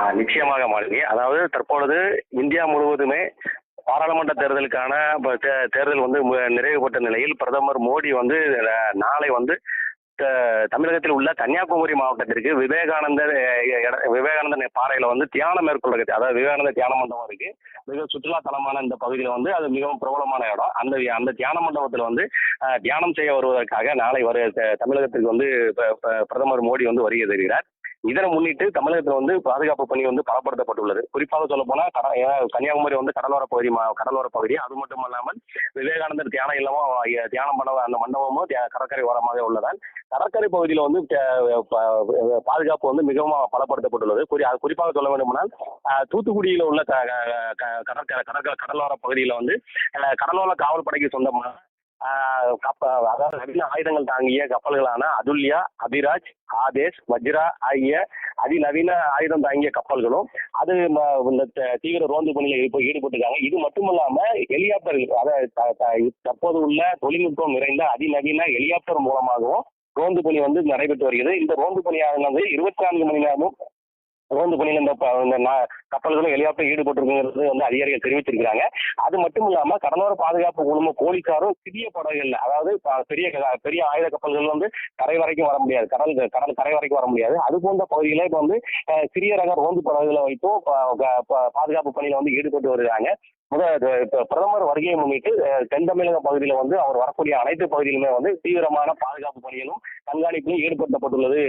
ஆ, நிச்சயமாக மாளிகை. அதாவது தற்பொழுது இந்தியா முழுவதுமே பாராளுமன்ற தேர்தலுக்கான தே- தேர்தல் வந்து நிறைவு பெற்ற நிலையில் பிரதமர் மோடி வந்து நாளை வந்து த- தமிழகத்தில் உள்ள கன்னியாகுமரி மாவட்டத்திற்கு விவேகானந்தர் விவேகானந்தர் பாறையில வந்து தியானம் மேற்கொள்றது அதாவது விவேகானந்தர் தியான மண்டபம் இருக்கு. மிக சுற்றுலா தலமான இந்த பகுதியில் வந்து அது மிகவும் பிரபலமான இடம். அந்த அந்த தியான மண்டபத்தில் வந்து தியானம் செய்ய வருவதற்காக நாளை வரு தமிழகத்திற்கு வந்து ப- பிரதமர் மோடி வந்து வருகை தருகிறார். இதனை முன்னிட்டு தமிழகத்தில் வந்து பாதுகாப்பு பணி வந்து பலப்படுத்தப்பட்டுள்ளது. குறிப்பாக சொல்ல போனா கன்னியாகுமரி வந்து கடலோர பகுதி மா- கடலோர பகுதி. அது மட்டும் இல்லாமல் விவேகானந்தர் தியான இல்லமும் தியானம் பண்ண அந்த மண்டபமும் தியா- கடற்கரை ஓரமாக உள்ளதால் கடற்கரை பகுதியில் வந்து பாதுகாப்பு வந்து மிகவும் பலப்படுத்தப்பட்டுள்ளது. குறி அது குறிப்பாக சொல்ல வேண்டுமானால் தூத்துக்குடியில் உள்ள க- க- கடற்கரை கடற்கரை கடலோர பகுதியில் வந்து கடலோர காவல் படைக்கு சொந்தமான கப்ப அதாவது நவீன ஆயுதங்கள் தாங்கிய கப்பல்களான அதுல்யா அபிராஜ் ஆதேஷ் வஜ்ரா ஆகிய அதிநவீன ஆயுதம் தாங்கிய கப்பல்களும் அது இந்த த- தீவிர ரோந்து பணியில் இப்போ ஈடுபட்டிருக்காங்க. இது மட்டுமல்லாம ஹெலிகாப்டர் அதாவது த- த- தற்போது உள்ள தொழில்நுட்பம் நிறைந்த அதிநவீன ஹெலிகாப்டர் மூலமாகவும் ரோந்து பணி வந்து நடைபெற்று வருகிறது. இந்த ரோந்து பணியானது இருபத்தி நான்கு மணி நேரமும் ரோந்து பணியில் இந்த ப- இந்த கப்பல்களும் ஹெலிகாப்டர் ஈடுபட்டிருக்குங்கிறது வந்து அதிகாரிகள் தெரிவித்திருக்கிறாங்க. அது மட்டும் இல்லாம கடலோர பாதுகாப்பு குழும போலீசாரும் சிறிய படகுகள்ல அதாவது ப- பெரிய க- பெரிய ஆயுத கப்பல்கள் வந்து கரை வரைக்கும் வர முடியாது. கடல் கடல் கரை வரைக்கும் வர முடியாது. அது போன்ற பகுதிகளை இப்போ வந்து சிறிய ரக ரோந்து படகுகளை வைத்தும் பாதுகாப்பு பணியில வந்து ஈடுபட்டு வருகிறாங்க. பிரதமர் வருகையை முன்னிட்டு தென் தமிழக பகுதியில வந்து அவர் வரக்கூடிய அனைத்து பகுதியிலுமே வந்து தீவிரமான பாதுகாப்பு பணிகளும் கண்காணிப்பிலும் ஈடுபடுத்தப்பட்டுள்ளது.